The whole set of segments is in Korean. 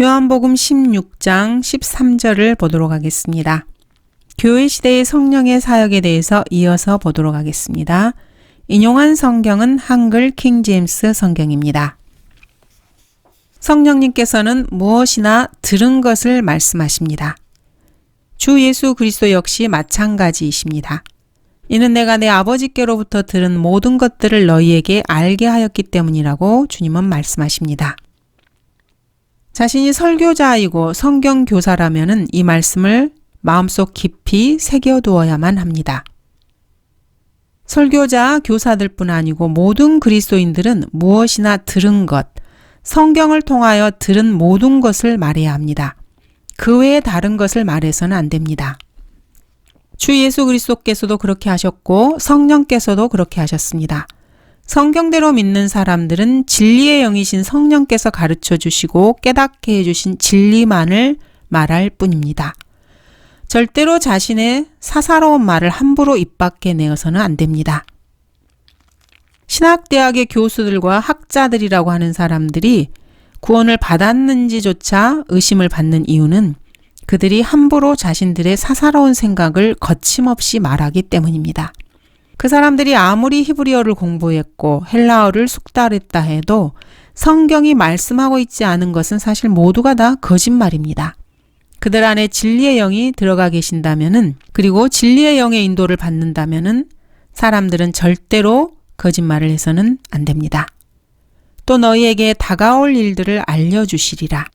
요한복음 16장 13절을 보도록 하겠습니다. 교회 시대의 성령의 사역에 대해서 이어서 보도록 하겠습니다. 인용한 성경은 한글 킹제임스 성경입니다. 성령님께서는 무엇이나 들은 것을 말씀하십니다. 주 예수 그리스도 역시 마찬가지이십니다. 이는 내가 내 아버지께로부터 들은 모든 것들을 너희에게 알게 하였기 때문이라고 주님은 말씀하십니다. 자신이 설교자이고 성경 교사라면은 이 말씀을 마음속 깊이 새겨두어야만 합니다. 설교자, 교사들 뿐 아니고 모든 그리스도인들은 무엇이나 들은 것, 성경을 통하여 들은 모든 것을 말해야 합니다. 그 외에 다른 것을 말해서는 안 됩니다. 주 예수 그리스도께서도 그렇게 하셨고 성령께서도 그렇게 하셨습니다. 성경대로 믿는 사람들은 진리의 영이신 성령께서 가르쳐 주시고 깨닫게 해주신 진리만을 말할 뿐입니다. 절대로 자신의 사사로운 말을 함부로 입 밖에 내어서는 안 됩니다. 신학대학의 교수들과 학자들이라고 하는 사람들이 구원을 받았는지조차 의심을 받는 이유는 그들이 함부로 자신들의 사사로운 생각을 거침없이 말하기 때문입니다. 그 사람들이 아무리 히브리어를 공부했고 헬라어를 숙달했다 해도 성경이 말씀하고 있지 않은 것은 사실 모두가 다 거짓말입니다. 그들 안에 진리의 영이 들어가 계신다면은 그리고 진리의 영의 인도를 받는다면은 사람들은 절대로 거짓말을 해서는 안 됩니다. 또 너희에게 다가올 일들을 알려주시리라.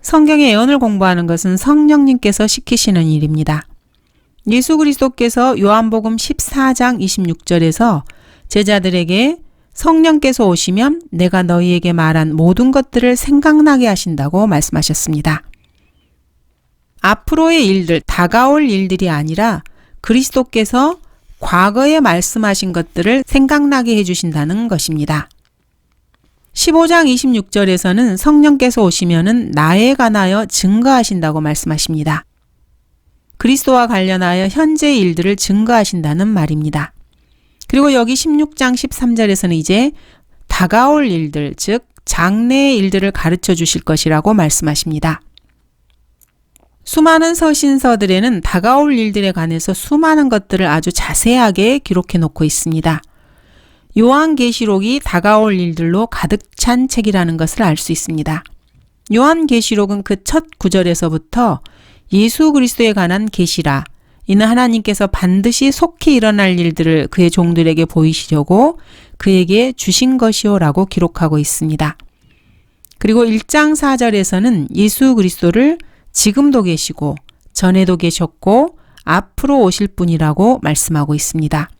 성경의 예언을 공부하는 것은 성령님께서 시키시는 일입니다. 예수 그리스도께서 요한복음 14장 26절에서 제자들에게 성령께서 오시면 내가 너희에게 말한 모든 것들을 생각나게 하신다고 말씀하셨습니다. 앞으로의 일들, 다가올 일들이 아니라 그리스도께서 과거에 말씀하신 것들을 생각나게 해주신다는 것입니다. 15장 26절에서는 성령께서 오시면은 나에 관하여 증거하신다고 말씀하십니다. 그리스도와 관련하여 현재 일들을 증거하신다는 말입니다. 그리고 여기 16장 13절에서는 이제 다가올 일들, 즉 장래의 일들을 가르쳐 주실 것이라고 말씀하십니다. 수많은 서신서들에는 다가올 일들에 관해서 수많은 것들을 아주 자세하게 기록해 놓고 있습니다. 요한계시록이 다가올 일들로 가득 찬 책이라는 것을 알 수 있습니다. 요한계시록은 그 첫 구절에서부터 예수 그리스도에 관한 계시라 이는 하나님께서 반드시 속히 일어날 일들을 그의 종들에게 보이시려고 그에게 주신 것이요라고 기록하고 있습니다. 그리고 1장 4절에서는 예수 그리스도를 지금도 계시고 전에도 계셨고 앞으로 오실 분이라고 말씀하고 있습니다.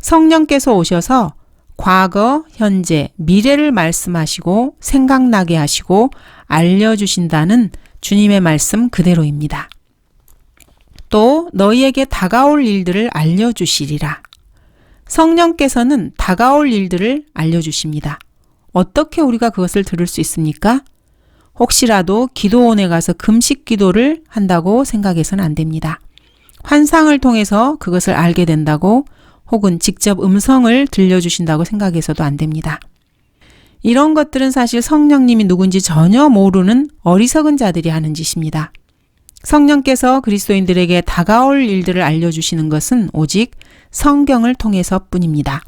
성령께서 오셔서 과거, 현재, 미래를 말씀하시고 생각나게 하시고 알려주신다는 주님의 말씀 그대로입니다. 또 너희에게 다가올 일들을 알려주시리라. 성령께서는 다가올 일들을 알려주십니다. 어떻게 우리가 그것을 들을 수 있습니까? 혹시라도 기도원에 가서 금식 기도를 한다고 생각해서는 안 됩니다. 환상을 통해서 그것을 알게 된다고 혹은 직접 음성을 들려주신다고 생각해서도 안 됩니다. 이런 것들은 사실 성령님이 누군지 전혀 모르는 어리석은 자들이 하는 짓입니다. 성령께서 그리스도인들에게 다가올 일들을 알려주시는 것은 오직 성경을 통해서 뿐입니다.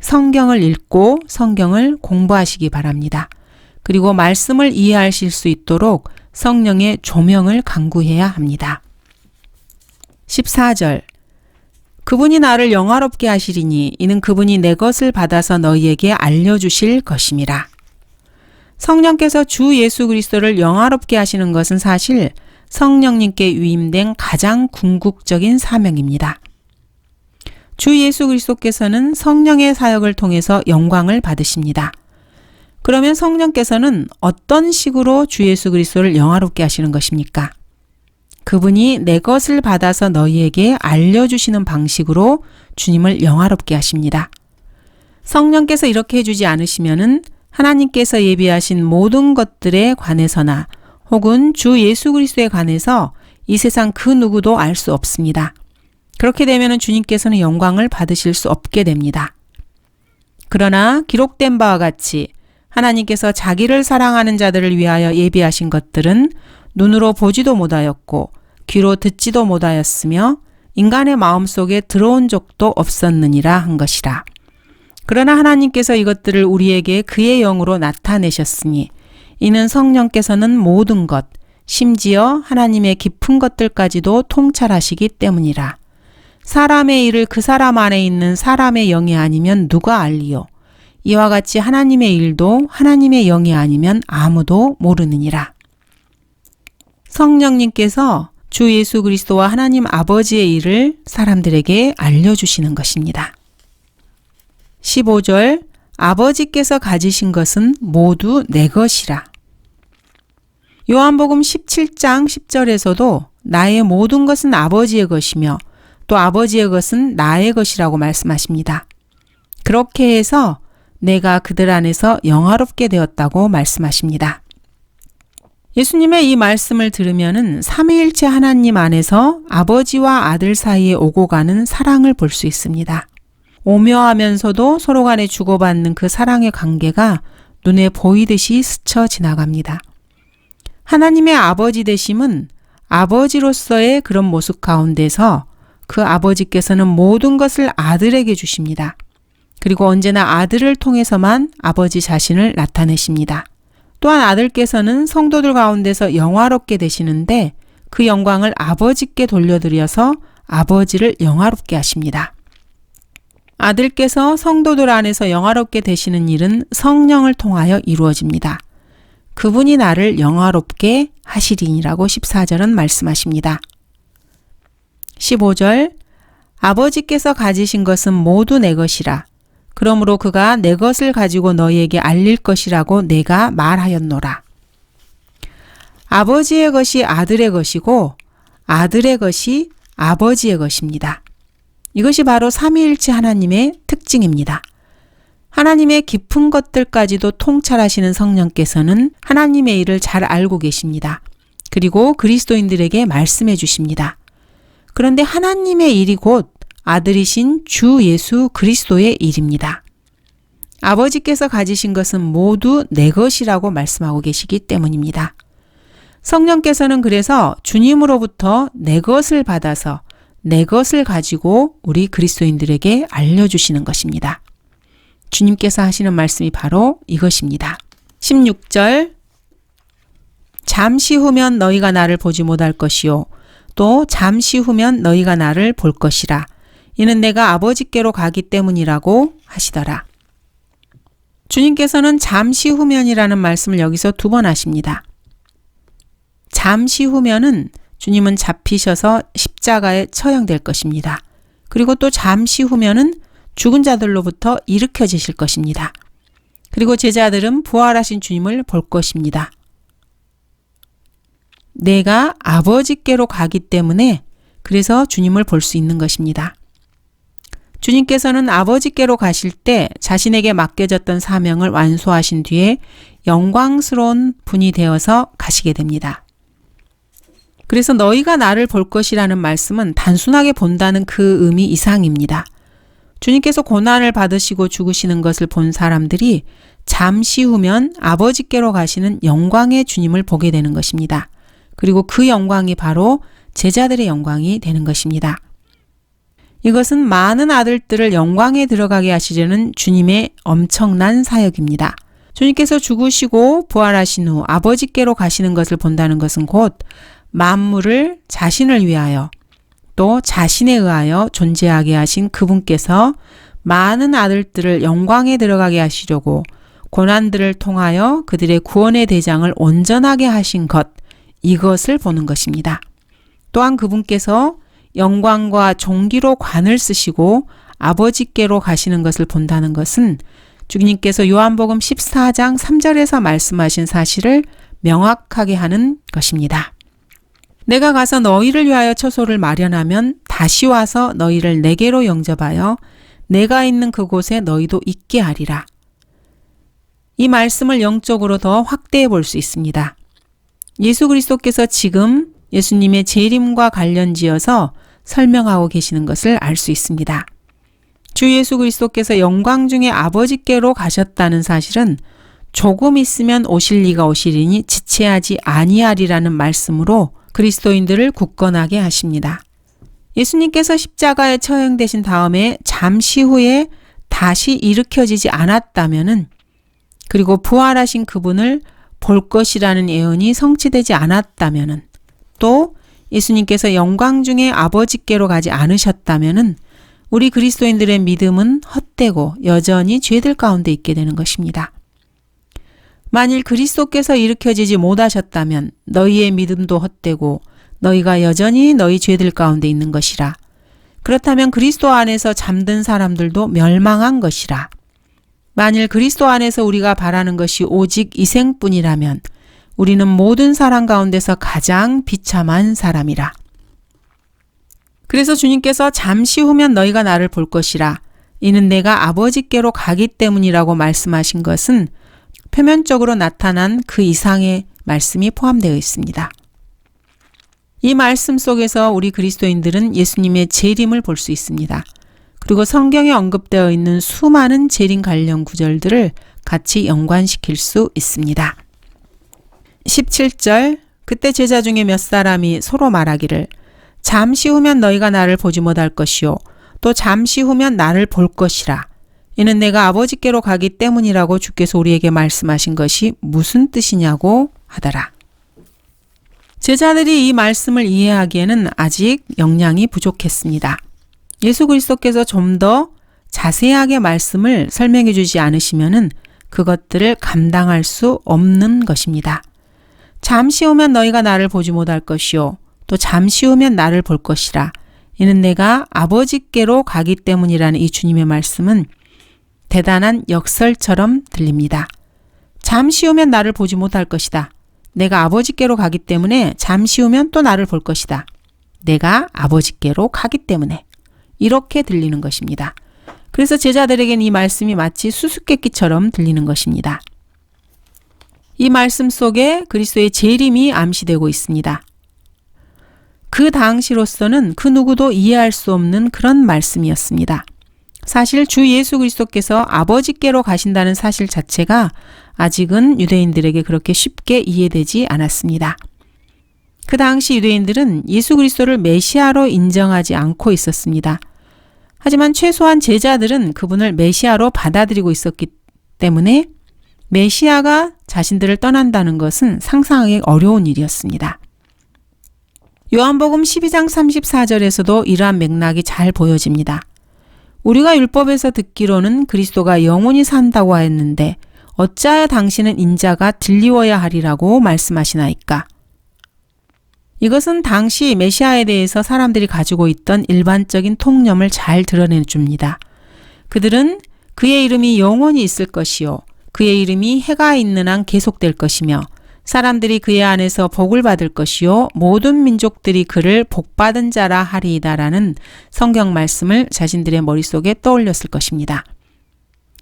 성경을 읽고 성경을 공부하시기 바랍니다. 그리고 말씀을 이해하실 수 있도록 성령의 조명을 강구해야 합니다. 14절 그분이 나를 영화롭게 하시리니 이는 그분이 내 것을 받아서 너희에게 알려주실 것임이라. 성령께서 주 예수 그리스도를 영화롭게 하시는 것은 사실 성령님께 위임된 가장 궁극적인 사명입니다. 주 예수 그리스도께서는 성령의 사역을 통해서 영광을 받으십니다. 그러면 성령께서는 어떤 식으로 주 예수 그리스도를 영화롭게 하시는 것입니까? 그분이 내 것을 받아서 너희에게 알려주시는 방식으로 주님을 영화롭게 하십니다. 성령께서 이렇게 해주지 않으시면은 하나님께서 예비하신 모든 것들에 관해서나 혹은 주 예수 그리스도에 관해서 이 세상 그 누구도 알 수 없습니다. 그렇게 되면 주님께서는 영광을 받으실 수 없게 됩니다. 그러나 기록된 바와 같이 하나님께서 자기를 사랑하는 자들을 위하여 예비하신 것들은 눈으로 보지도 못하였고 귀로 듣지도 못하였으며 인간의 마음 속에 들어온 적도 없었느니라 한 것이라. 그러나 하나님께서 이것들을 우리에게 그의 영으로 나타내셨으니 이는 성령께서는 모든 것, 심지어 하나님의 깊은 것들까지도 통찰하시기 때문이라. 사람의 일을 그 사람 안에 있는 사람의 영이 아니면 누가 알리요? 이와 같이 하나님의 일도 하나님의 영이 아니면 아무도 모르느니라. 성령님께서 주 예수 그리스도와 하나님 아버지의 일을 사람들에게 알려주시는 것입니다. 15절 아버지께서 가지신 것은 모두 내 것이라. 요한복음 17장 10절에서도 나의 모든 것은 아버지의 것이며 또 아버지의 것은 나의 것이라고 말씀하십니다. 그렇게 해서 내가 그들 안에서 영화롭게 되었다고 말씀하십니다. 예수님의 이 말씀을 들으면은 삼위일체 하나님 안에서 아버지와 아들 사이에 오고 가는 사랑을 볼 수 있습니다. 오묘하면서도 서로 간에 주고받는 그 사랑의 관계가 눈에 보이듯이 스쳐 지나갑니다. 하나님의 아버지 되심은 아버지로서의 그런 모습 가운데서 그 아버지께서는 모든 것을 아들에게 주십니다. 그리고 언제나 아들을 통해서만 아버지 자신을 나타내십니다. 또한 아들께서는 성도들 가운데서 영화롭게 되시는데 그 영광을 아버지께 돌려드려서 아버지를 영화롭게 하십니다. 아들께서 성도들 안에서 영화롭게 되시는 일은 성령을 통하여 이루어집니다. 그분이 나를 영화롭게 하시리니라고 14절은 말씀하십니다. 15절 아버지께서 가지신 것은 모두 내 것이라. 그러므로 그가 내 것을 가지고 너희에게 알릴 것이라고 내가 말하였노라. 아버지의 것이 아들의 것이고 아들의 것이 아버지의 것입니다. 이것이 바로 삼위일체 하나님의 특징입니다. 하나님의 깊은 것들까지도 통찰하시는 성령께서는 하나님의 일을 잘 알고 계십니다. 그리고 그리스도인들에게 말씀해 주십니다. 그런데 하나님의 일이 곧 아들이신 주 예수 그리스도의 일입니다. 아버지께서 가지신 것은 모두 내 것이라고 말씀하고 계시기 때문입니다. 성령께서는 그래서 주님으로부터 내 것을 받아서 내 것을 가지고 우리 그리스도인들에게 알려주시는 것입니다. 주님께서 하시는 말씀이 바로 이것입니다. 16절 잠시 후면 너희가 나를 보지 못할 것이요 또 잠시 후면 너희가 나를 볼 것이라 이는 내가 아버지께로 가기 때문이라고 하시더라. 주님께서는 잠시 후면이라는 말씀을 여기서 두 번 하십니다. 잠시 후면은 주님은 잡히셔서 십자가에 처형될 것입니다. 그리고 또 잠시 후면은 죽은 자들로부터 일으켜지실 것입니다. 그리고 제자들은 부활하신 주님을 볼 것입니다. 내가 아버지께로 가기 때문에 그래서 주님을 볼 수 있는 것입니다. 주님께서는 아버지께로 가실 때 자신에게 맡겨졌던 사명을 완수하신 뒤에 영광스러운 분이 되어서 가시게 됩니다. 그래서 너희가 나를 볼 것이라는 말씀은 단순하게 본다는 그 의미 이상입니다. 주님께서 고난을 받으시고 죽으시는 것을 본 사람들이 잠시 후면 아버지께로 가시는 영광의 주님을 보게 되는 것입니다. 그리고 그 영광이 바로 제자들의 영광이 되는 것입니다. 이것은 많은 아들들을 영광에 들어가게 하시려는 주님의 엄청난 사역입니다. 주님께서 죽으시고 부활하신 후 아버지께로 가시는 것을 본다는 것은 곧 만물을 자신을 위하여 또 자신에 의하여 존재하게 하신 그분께서 많은 아들들을 영광에 들어가게 하시려고 고난들을 통하여 그들의 구원의 대장을 온전하게 하신 것, 이것을 보는 것입니다. 또한 그분께서 영광과 종기로 관을 쓰시고 아버지께로 가시는 것을 본다는 것은 주님께서 요한복음 14장 3절에서 말씀하신 사실을 명확하게 하는 것입니다. 내가 가서 너희를 위하여 처소를 마련하면 다시 와서 너희를 내게로 영접하여 내가 있는 그곳에 너희도 있게 하리라. 이 말씀을 영적으로 더 확대해 볼 수 있습니다. 예수 그리스도께서 지금 예수님의 재림과 관련지어서 설명하고 계시는 것을 알 수 있습니다. 주 예수 그리스도께서 영광 중에 아버지께로 가셨다는 사실은 조금 있으면 오실 리가 오시리니 지체하지 아니하리라는 말씀으로 그리스도인들을 굳건하게 하십니다. 예수님께서 십자가에 처형되신 다음에 잠시 후에 다시 일으켜지지 않았다면은 그리고 부활하신 그분을 볼 것이라는 예언이 성취되지 않았다면은 또 예수님께서 영광 중에 아버지께로 가지 않으셨다면은 우리 그리스도인들의 믿음은 헛되고 여전히 죄들 가운데 있게 되는 것입니다. 만일 그리스도께서 일으켜지지 못하셨다면 너희의 믿음도 헛되고 너희가 여전히 너희 죄들 가운데 있는 것이라. 그렇다면 그리스도 안에서 잠든 사람들도 멸망한 것이라. 만일 그리스도 안에서 우리가 바라는 것이 오직 이생뿐이라면 우리는 모든 사람 가운데서 가장 비참한 사람이라. 그래서 주님께서 잠시 후면 너희가 나를 볼 것이라. 이는 내가 아버지께로 가기 때문이라고 말씀하신 것은 표면적으로 나타난 그 이상의 말씀이 포함되어 있습니다. 이 말씀 속에서 우리 그리스도인들은 예수님의 재림을 볼 수 있습니다. 그리고 성경에 언급되어 있는 수많은 재림 관련 구절들을 같이 연관시킬 수 있습니다. 17절 그때 제자 중에 몇 사람이 서로 말하기를 잠시 후면 너희가 나를 보지 못할 것이요 또 잠시 후면 나를 볼 것이라 이는 내가 아버지께로 가기 때문이라고 주께서 우리에게 말씀하신 것이 무슨 뜻이냐고 하더라. 제자들이 이 말씀을 이해하기에는 아직 역량이 부족했습니다. 예수 그리스도께서 좀 더 자세하게 말씀을 설명해 주지 않으시면은 그것들을 감당할 수 없는 것입니다. 잠시 후면 너희가 나를 보지 못할 것이요. 또 잠시 후면 나를 볼 것이라. 이는 내가 아버지께로 가기 때문이라는 이 주님의 말씀은 대단한 역설처럼 들립니다. 잠시 후면 나를 보지 못할 것이다. 내가 아버지께로 가기 때문에 잠시 후면 또 나를 볼 것이다. 내가 아버지께로 가기 때문에. 이렇게 들리는 것입니다. 그래서 제자들에겐 이 말씀이 마치 수수께끼처럼 들리는 것입니다. 이 말씀 속에 그리스도의 재림이 암시되고 있습니다. 그 당시로서는 그 누구도 이해할 수 없는 그런 말씀이었습니다. 사실 주 예수 그리스도께서 아버지께로 가신다는 사실 자체가 아직은 유대인들에게 그렇게 쉽게 이해되지 않았습니다. 그 당시 유대인들은 예수 그리스도를 메시아로 인정하지 않고 있었습니다. 하지만 최소한 제자들은 그분을 메시아로 받아들이고 있었기 때문에 메시아가 자신들을 떠난다는 것은 상상하기 어려운 일이었습니다. 요한복음 12장 34절에서도 이러한 맥락이 잘 보여집니다. 우리가 율법에서 듣기로는 그리스도가 영원히 산다고 하였는데 어찌하여 당신은 인자가 들리워야 하리라고 말씀하시나이까? 이것은 당시 메시아에 대해서 사람들이 가지고 있던 일반적인 통념을 잘 드러내 줍니다. 그들은 그의 이름이 영원히 있을 것이요. 그의 이름이 해가 있는 한 계속될 것이며 사람들이 그의 안에서 복을 받을 것이요 모든 민족들이 그를 복받은 자라 하리이다라는 성경 말씀을 자신들의 머릿속에 떠올렸을 것입니다.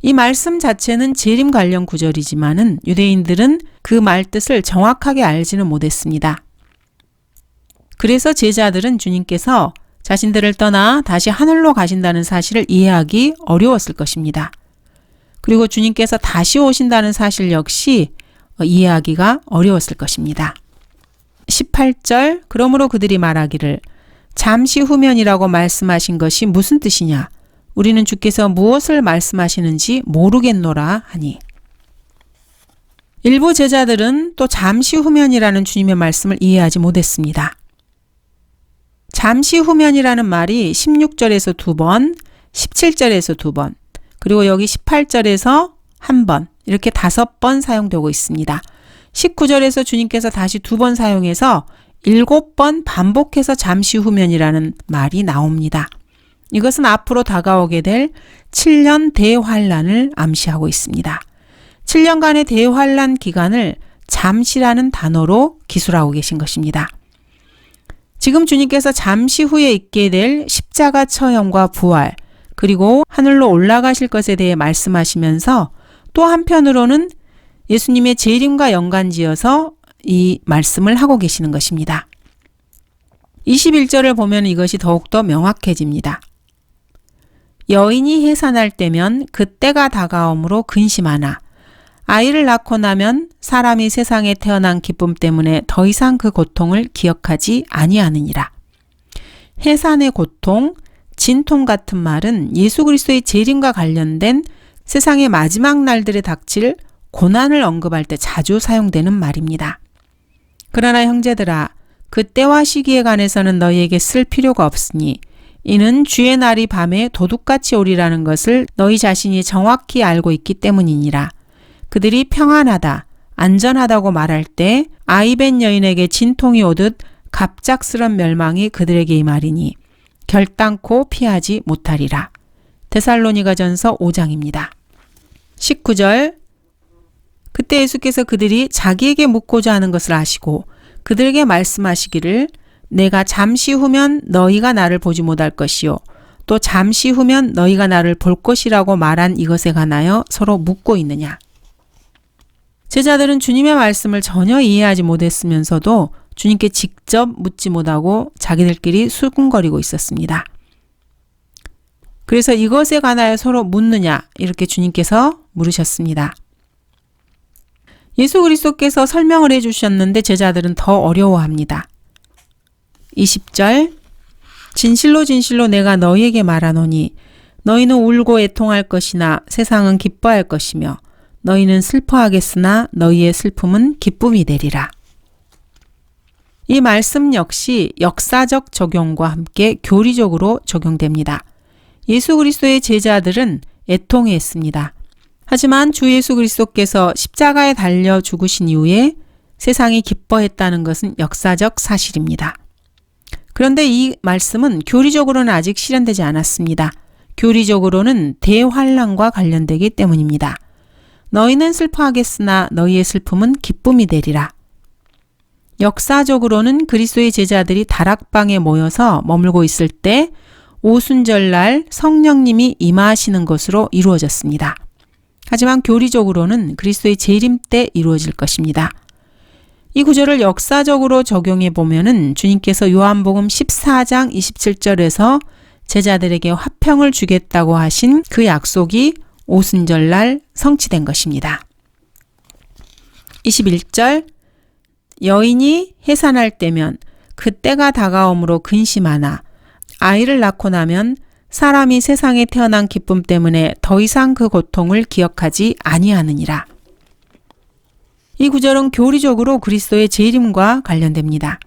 이 말씀 자체는 재림 관련 구절이지만은 유대인들은 그 말뜻을 정확하게 알지는 못했습니다. 그래서 제자들은 주님께서 자신들을 떠나 다시 하늘로 가신다는 사실을 이해하기 어려웠을 것입니다. 그리고 주님께서 다시 오신다는 사실 역시 이해하기가 어려웠을 것입니다. 18절 그러므로 그들이 말하기를 잠시 후면이라고 말씀하신 것이 무슨 뜻이냐 우리는 주께서 무엇을 말씀하시는지 모르겠노라 하니 일부 제자들은 또 잠시 후면이라는 주님의 말씀을 이해하지 못했습니다. 잠시 후면이라는 말이 16절에서 두 번, 17절에서 두 번, 그리고 여기 18절에서 한 번, 이렇게 다섯 번 사용되고 있습니다. 19절에서 주님께서 다시 두 번 사용해서 일곱 번 반복해서 잠시 후면이라는 말이 나옵니다. 이것은 앞으로 다가오게 될 7년 대환란을 암시하고 있습니다. 7년간의 대환란 기간을 잠시라는 단어로 기술하고 계신 것입니다. 지금 주님께서 잠시 후에 있게 될 십자가 처형과 부활, 그리고 하늘로 올라가실 것에 대해 말씀하시면서 또 한편으로는 예수님의 재림과 연관지어서 이 말씀을 하고 계시는 것입니다. 21절을 보면 이것이 더욱더 명확해집니다. 여인이 해산할 때면 그때가 다가옴으로 근심하나 아이를 낳고 나면 사람이 세상에 태어난 기쁨 때문에 더 이상 그 고통을 기억하지 아니하느니라. 해산의 고통, 진통 같은 말은 예수 그리스도의 재림과 관련된 세상의 마지막 날들에 닥칠 고난을 언급할 때 자주 사용되는 말입니다. 그러나 형제들아, 그 때와 시기에 관해서는 너희에게 쓸 필요가 없으니 이는 주의 날이 밤에 도둑같이 오리라는 것을 너희 자신이 정확히 알고 있기 때문이니라. 그들이 평안하다, 안전하다고 말할 때 아이벤 여인에게 진통이 오듯 갑작스런 멸망이 그들에게 임하리니 결단코 피하지 못하리라. 데살로니가 전서 5장입니다. 19절 그때 예수께서 그들이 자기에게 묻고자 하는 것을 아시고 그들에게 말씀하시기를 내가 잠시 후면 너희가 나를 보지 못할 것이요 또 잠시 후면 너희가 나를 볼 것이라고 말한 이것에 관하여 서로 묻고 있느냐. 제자들은 주님의 말씀을 전혀 이해하지 못했으면서도 주님께 직접 묻지 못하고 자기들끼리 수군거리고 있었습니다. 그래서 이것에 관하여 서로 묻느냐 이렇게 주님께서 물으셨습니다. 예수 그리스도께서 설명을 해 주셨는데 제자들은 더 어려워합니다. 20절 진실로 진실로 내가 너희에게 말하노니 너희는 울고 애통할 것이나 세상은 기뻐할 것이며 너희는 슬퍼하겠으나 너희의 슬픔은 기쁨이 되리라. 이 말씀 역시 역사적 적용과 함께 교리적으로 적용됩니다. 예수 그리스도의 제자들은 애통했습니다. 하지만 주 예수 그리스도께서 십자가에 달려 죽으신 이후에 세상이 기뻐했다는 것은 역사적 사실입니다. 그런데 이 말씀은 교리적으로는 아직 실현되지 않았습니다. 교리적으로는 대환란과 관련되기 때문입니다. 너희는 슬퍼하겠으나 너희의 슬픔은 기쁨이 되리라. 역사적으로는 그리스도의 제자들이 다락방에 모여서 머물고 있을 때 오순절날 성령님이 임하시는 것으로 이루어졌습니다. 하지만 교리적으로는 그리스도의 재림 때 이루어질 것입니다. 이 구절을 역사적으로 적용해 보면은 주님께서 요한복음 14장 27절에서 제자들에게 화평을 주겠다고 하신 그 약속이 오순절날 성취된 것입니다. 21절 여인이 해산할 때면 그때가 다가옴으로 근심하나 아이를 낳고 나면 사람이 세상에 태어난 기쁨 때문에 더 이상 그 고통을 기억하지 아니하느니라. 이 구절은 교리적으로 그리스도의 재림과 관련됩니다.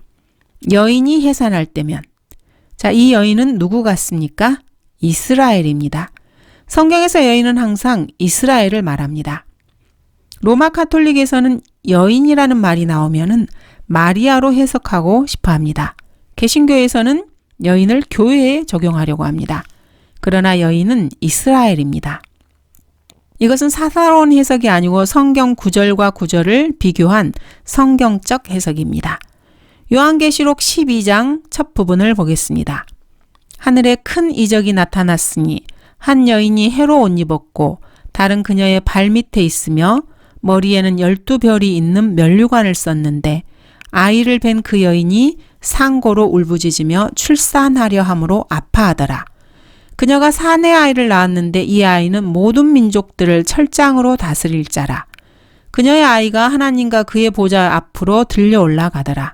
여인이 해산할 때면 자, 이 여인은 누구 같습니까? 이스라엘입니다. 성경에서 여인은 항상 이스라엘을 말합니다. 로마 카톨릭에서는 여인이라는 말이 나오면은 마리아로 해석하고 싶어 합니다. 개신교에서는 여인을 교회에 적용하려고 합니다. 그러나 여인은 이스라엘입니다. 이것은 사사로운 해석이 아니고 성경 구절과 구절을 비교한 성경적 해석입니다. 요한계시록 12장 첫 부분을 보겠습니다. 하늘에 큰 이적이 나타났으니 한 여인이 해로 옷 입었고 다른 그녀의 발 밑에 있으며 머리에는 열두 별이 있는 면류관을 썼는데 아이를 뵌 그 여인이 상고로 울부짖으며 출산하려 함으로 아파하더라. 그녀가 사내 아이를 낳았는데 이 아이는 모든 민족들을 철장으로 다스릴 자라. 그녀의 아이가 하나님과 그의 보좌 앞으로 들려 올라가더라.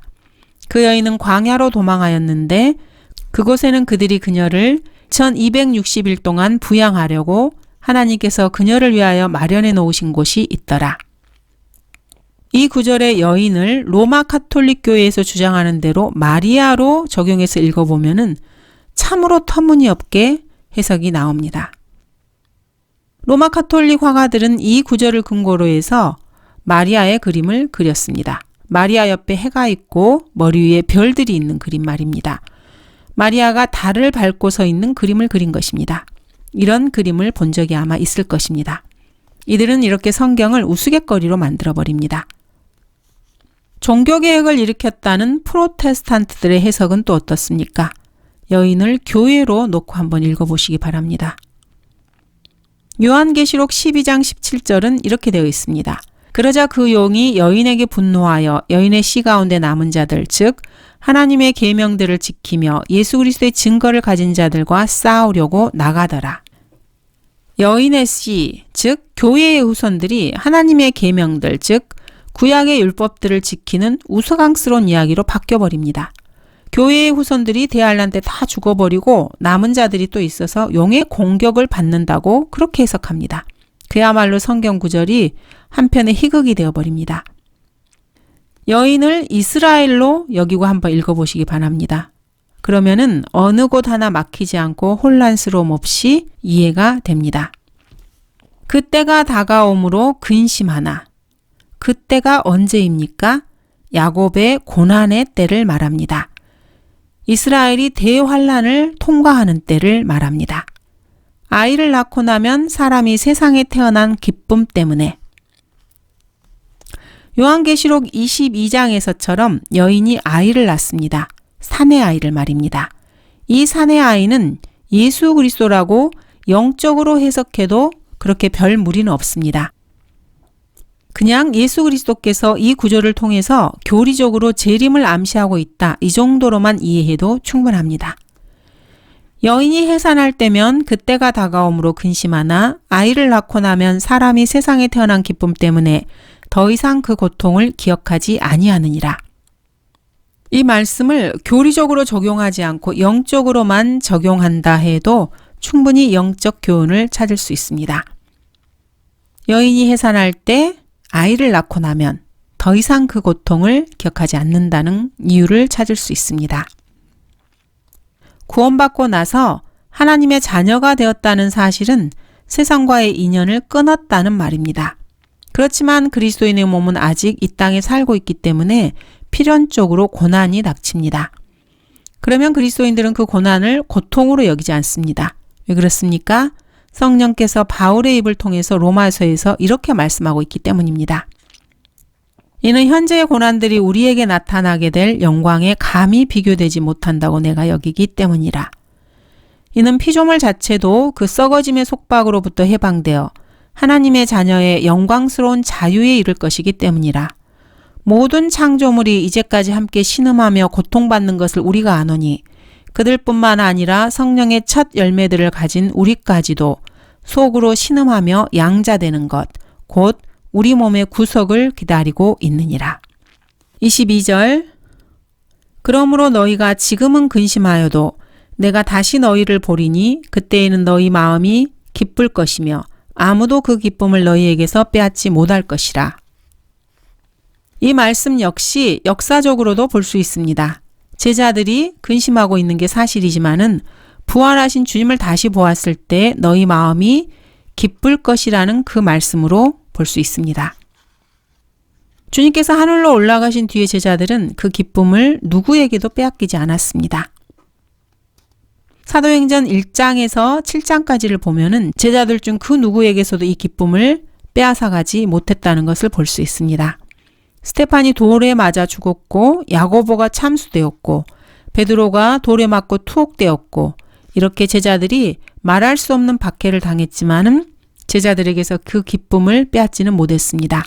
그 여인은 광야로 도망하였는데 그곳에는 그들이 그녀를 1260일 동안 부양하려고 하나님께서 그녀를 위하여 마련해 놓으신 곳이 있더라. 이 구절의 여인을 로마 카톨릭 교회에서 주장하는 대로 마리아로 적용해서 읽어보면은 참으로 터무니없게 해석이 나옵니다. 로마 카톨릭 화가들은 이 구절을 근거로 해서 마리아의 그림을 그렸습니다. 마리아 옆에 해가 있고 머리 위에 별들이 있는 그림 말입니다. 마리아가 달을 밟고 서 있는 그림을 그린 것입니다. 이런 그림을 본 적이 아마 있을 것입니다. 이들은 이렇게 성경을 우스갯거리로 만들어 버립니다. 종교개혁을 일으켰다는 프로테스탄트들의 해석은 또 어떻습니까? 여인을 교회로 놓고 한번 읽어보시기 바랍니다. 요한계시록 12장 17절은 이렇게 되어 있습니다. 그러자 그 용이 여인에게 분노하여 여인의 씨 가운데 남은 자들 즉 하나님의 계명들을 지키며 예수 그리스도의 증거를 가진 자들과 싸우려고 나가더라. 여인의 씨, 즉 교회의 후손들이 하나님의 계명들, 즉 구약의 율법들을 지키는 우스꽝스러운 이야기로 바뀌어 버립니다. 교회의 후손들이 대할란 때 다 죽어버리고 남은 자들이 또 있어서 용의 공격을 받는다고 그렇게 해석합니다. 그야말로 성경 구절이 한편의 희극이 되어버립니다. 여인을 이스라엘로 여기고 한번 읽어보시기 바랍니다. 그러면은 어느 곳 하나 막히지 않고 혼란스러움 없이 이해가 됩니다. 그때가 다가옴으로 근심하나. 그때가 언제입니까? 야곱의 고난의 때를 말합니다. 이스라엘이 대환란을 통과하는 때를 말합니다. 아이를 낳고 나면 사람이 세상에 태어난 기쁨 때문에 요한계시록 22장에서처럼 여인이 아이를 낳습니다. 사내 아이를 말입니다. 이 사내 아이는 예수 그리스도라고 영적으로 해석해도 그렇게 별 무리는 없습니다. 그냥 예수 그리스도께서 이 구조를 통해서 교리적으로 재림을 암시하고 있다. 이 정도로만 이해해도 충분합니다. 여인이 해산할 때면 그때가 다가옴으로 근심하나 아이를 낳고 나면 사람이 세상에 태어난 기쁨 때문에 더 이상 그 고통을 기억하지 아니하느니라. 이 말씀을 교리적으로 적용하지 않고 영적으로만 적용한다 해도 충분히 영적 교훈을 찾을 수 있습니다. 여인이 해산할 때 아이를 낳고 나면 더 이상 그 고통을 기억하지 않는다는 이유를 찾을 수 있습니다. 구원받고 나서 하나님의 자녀가 되었다는 사실은 세상과의 인연을 끊었다는 말입니다. 그렇지만 그리스도인의 몸은 아직 이 땅에 살고 있기 때문에 필연적으로 고난이 닥칩니다. 그러면 그리스도인들은 그 고난을 고통으로 여기지 않습니다. 왜 그렇습니까? 성령께서 바울의 입을 통해서 로마서에서 이렇게 말씀하고 있기 때문입니다. 이는 현재의 고난들이 우리에게 나타나게 될 영광에 감히 비교되지 못한다고 내가 여기기 때문이라. 이는 피조물 자체도 그 썩어짐의 속박으로부터 해방되어 하나님의 자녀의 영광스러운 자유에 이를 것이기 때문이라. 모든 창조물이 이제까지 함께 신음하며 고통받는 것을 우리가 아노니 그들뿐만 아니라 성령의 첫 열매들을 가진 우리까지도 속으로 신음하며 양자되는 것, 곧 우리 몸의 구속을 기다리고 있느니라. 22절 그러므로 너희가 지금은 근심하여도 내가 다시 너희를 보리니 그때에는 너희 마음이 기쁠 것이며 아무도 그 기쁨을 너희에게서 빼앗지 못할 것이라. 이 말씀 역시 역사적으로도 볼 수 있습니다. 제자들이 근심하고 있는 게 사실이지만은 부활하신 주님을 다시 보았을 때 너희 마음이 기쁠 것이라는 그 말씀으로 볼 수 있습니다. 주님께서 하늘로 올라가신 뒤에 제자들은 그 기쁨을 누구에게도 빼앗기지 않았습니다. 사도행전 1장에서 7장까지를 보면은 제자들 중 그 누구에게서도 이 기쁨을 빼앗아가지 못했다는 것을 볼 수 있습니다. 스테판이 돌에 맞아 죽었고 야고보가 참수되었고 베드로가 돌에 맞고 투옥되었고 이렇게 제자들이 말할 수 없는 박해를 당했지만은 제자들에게서 그 기쁨을 빼앗지는 못했습니다.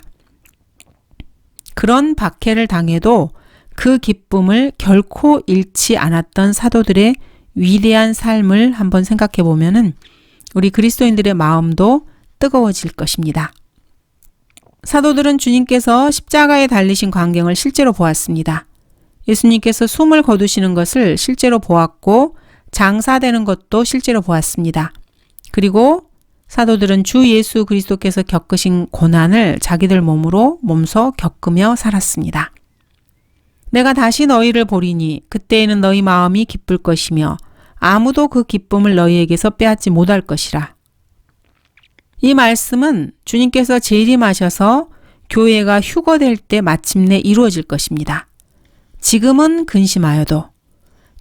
그런 박해를 당해도 그 기쁨을 결코 잃지 않았던 사도들의 위대한 삶을 한번 생각해 보면은 우리 그리스도인들의 마음도 뜨거워질 것입니다. 사도들은 주님께서 십자가에 달리신 광경을 실제로 보았습니다. 예수님께서 숨을 거두시는 것을 실제로 보았고 장사되는 것도 실제로 보았습니다. 그리고 사도들은 주 예수 그리스도께서 겪으신 고난을 자기들 몸으로 몸소 겪으며 살았습니다. 내가 다시 너희를 보리니 그때에는 너희 마음이 기쁠 것이며 아무도 그 기쁨을 너희에게서 빼앗지 못할 것이라. 이 말씀은 주님께서 재림하셔서 교회가 휴거될 때 마침내 이루어질 것입니다. 지금은 근심하여도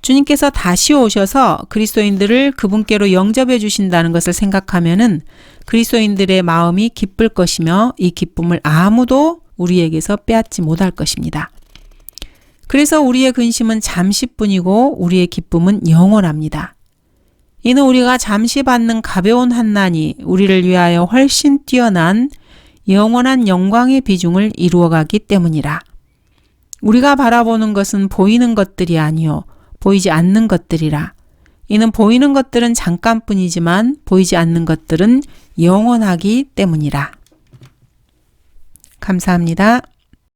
주님께서 다시 오셔서 그리스도인들을 그분께로 영접해 주신다는 것을 생각하면은 그리스도인들의 마음이 기쁠 것이며 이 기쁨을 아무도 우리에게서 빼앗지 못할 것입니다. 그래서 우리의 근심은 잠시뿐이고 우리의 기쁨은 영원합니다. 이는 우리가 잠시 받는 가벼운 한난이 우리를 위하여 훨씬 뛰어난 영원한 영광의 비중을 이루어가기 때문이라. 우리가 바라보는 것은 보이는 것들이 아니요 보이지 않는 것들이라. 이는 보이는 것들은 잠깐뿐이지만 보이지 않는 것들은 영원하기 때문이라. 감사합니다.